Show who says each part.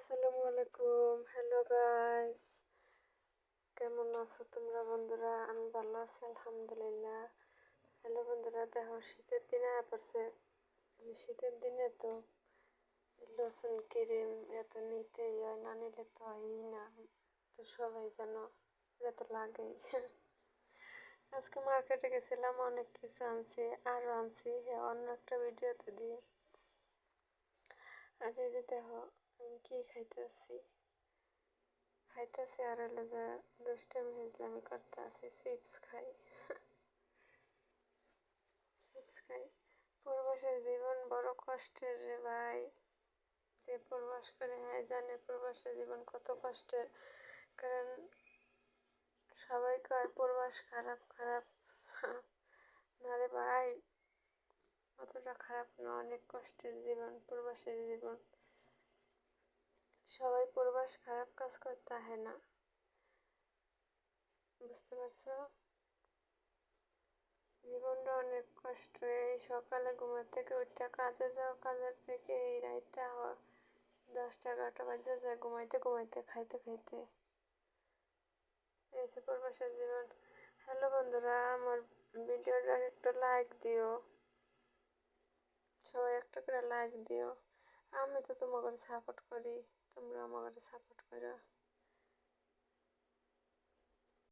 Speaker 1: আসসালামু আলাইকুম। Hello guys কেমন আছো তোমরা বন্ধুরা? আমি ভালো আছি, আলহামদুলিল্লাহ। হ্যালো বন্ধুরা, দেখো, শীতের দিনে পড়ছে। শীতের দিনে তো লসুন, ক্রিম এত নিতেই হয়, না নিলে তো হয়ই না। তো সবাই জানো এটা তো লাগেই। আজকে মার্কেটে গেছিলাম, অনেক কিছু আনছি আরও আনছি। হ্যাঁ অন্য একটা ভিডিওতে দিয়ে আর এই যে দেখো কি খাইতেছি? খাইতেছি আর হলো যে করতে আছি, চিপস খাই। চিপস খাই। জীবন বড় কষ্টের রে ভাই। যে প্রবাস করে হ্যাঁ জানে প্রবাসের জীবন কত কষ্টের। কারণ সবাই কয়, প্রবাস খারাপ খারাপ। না রে ভাই, অতটা খারাপ না, অনেক কষ্টের জীবন, প্রবাসের জীবন। সবাই প্রবাস খারাপ কাজ করতে হয় না। বুঝতে পারছ? জীবনটা অনেক কষ্ট। এই সকালে ঘুমের থেকে উঠটা কাজে যাও, কাজের থেকে এই রাইতে হওয়া দশটা এগারোটা বাজে যায় ঘুমাইতে ঘুমাইতে, খাইতে খাইতে। এই যে প্রবাসের জীবন। হ্যালো বন্ধুরা, আমার ভিডিওটা একটা লাইক দিও। সবাই একটা করে লাইক দিও। আমি তো তোমাকে সাপোর্ট করি তোমরা আমাকে সাপোর্ট করো।